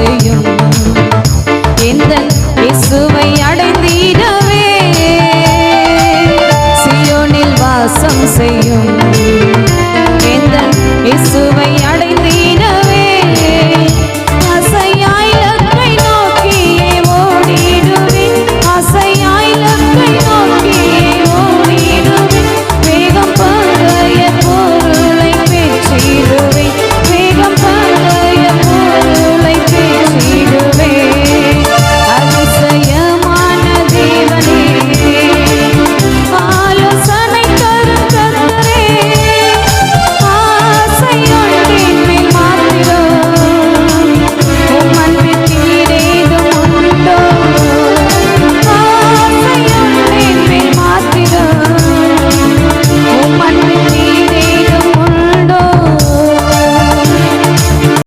செய்யும். எந்த இசுவை அடைந்திடவே சியோனில் வாசம் செய்யும்.